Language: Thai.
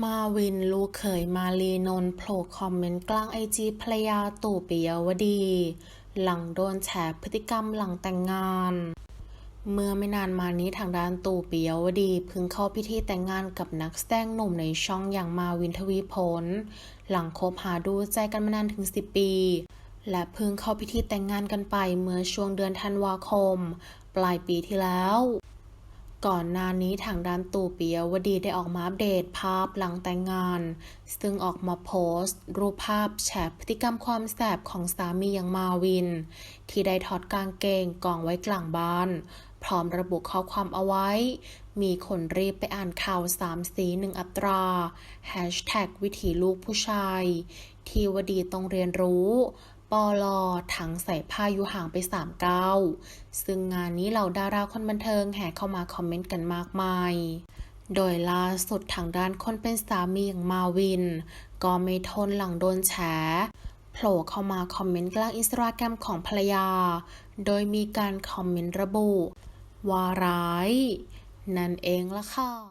มาวินลูกเขยมาลีนน์โผล่คอมเมนต์กลางไอจีภรรยาตู่ปิยวดี หลังโดนแฉพฤติกรรมหลังแต่งงาน เมื่อไม่นานมานี้ทางด้านตู่ปิยวดีเพิ่งเข้าพิธีแต่งงานกับนักแสดงหนุ่มในช่องอย่างมาวินทวีผลหลังคบหาดูใจกันมานานถึง 10 ปี และเพิ่งเข้าพิธีแต่งงานกันไปเมื่อช่วงเดือนธันวาคม ปลายปีที่แล้ว ก่อนหน้านี้ทางด้านตู่ปิยวดีได้ออกมาอัปเดตภาพหลังแต่งงาน ซึ่งออกมาโพสต์ รูปภาพแฉพฤติกรรมความแสบของสามีอย่างมาวิน ที่ได้ถอดกางเกงกองไว้กลางบ้าน พร้อมระบุข้อความเอาไว้ มีคนรีบไปอ่านข่าวสามสีหนึ่งอัตราแฮชแท็กวิถีลูกผู้ชาย ที่วดีต้องเรียนรู้ ปอลอถังใส่ผ้าอยุห่างไปสามเก้าซึ่งงานนี้เหล่าดาราคนบันเทิงแห่เข้ามาคอมเมนต์กันมากมาย โดยล่าสุดทางด้านคนเป็นสามีอย่างมาวิน ก็ไม่ทนหลังโดนแฉโผล่เข้ามาคอมเมนต์กลางอินสตาแกรมของภรรยา โดยมีการคอมเมนต์ระบุว่าร้าย นั่นเองละค่ะ